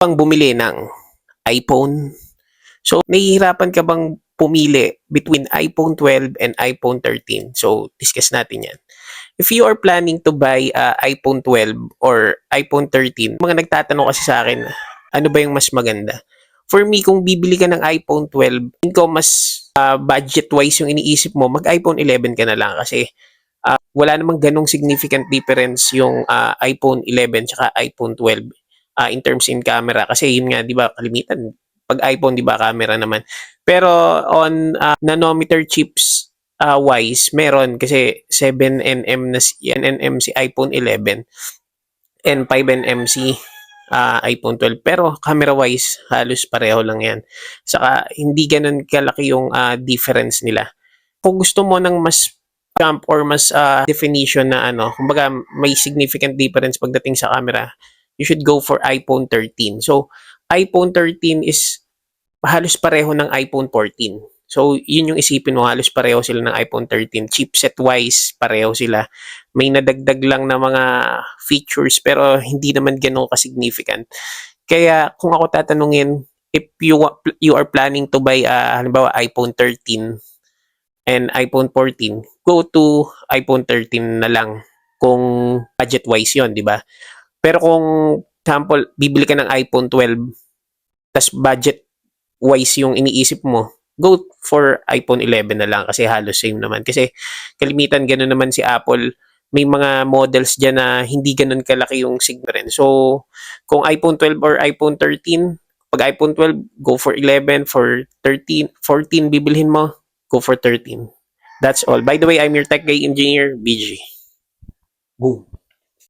pang bumili ng iPhone. So, nahihirapan ka bang pumili between iPhone 12 and iPhone 13? So, discuss natin yan. If you are planning to buy uh, iPhone 12 or iPhone 13, mga nagtatanong kasi sa akin, ano ba yung mas maganda? For me, kung bibili ka ng iPhone 12, tingin ko mas uh, budget-wise yung iniisip mo, mag-iPhone 11 ka na lang kasi uh, wala namang ganong significant difference yung uh, iPhone 11 tsaka iPhone 12 uh, in terms in camera. Kasi yun nga 'di ba kalimitan. Pag iPhone 'di ba camera naman. Pero on uh, nanometer chips uh, wise meron. Kasi 7nm na si 7nm si iPhone 11 and 5nm si uh, iPhone 12 pero camera wise halos pareho lang yan. Saka hindi ganun kalaki yung uh, difference nila. Kung gusto mo ng mas jump or mas uh, definition na ano, kumbaga may significant difference pagdating sa camera, you should go for iPhone 13. So, iPhone 13 is halos pareho ng iPhone 14. So, yun yung isipin mo, halos pareho sila ng iPhone 13. Chipset-wise, pareho sila. May nadagdag lang na mga features pero hindi naman ganun ka-significant. Kaya, kung ako tatanungin, if you, you are planning to buy, uh, halimbawa, iPhone 13 and iPhone 14, go to iPhone 13 na lang kung budget-wise yon di ba? Pero kung, example, bibili ka ng iPhone 12, tas budget-wise yung iniisip mo, go for iPhone 11 na lang kasi halos same naman. Kasi kalimitan gano'n naman si Apple, may mga models dyan na hindi ganun kalaki yung signal. So, kung iPhone 12 or iPhone 13, pag iPhone 12, go for 11, for 13, 14 bibilhin mo, go for 13. That's all. By the way, I'm your tech guy engineer, BG. Boom.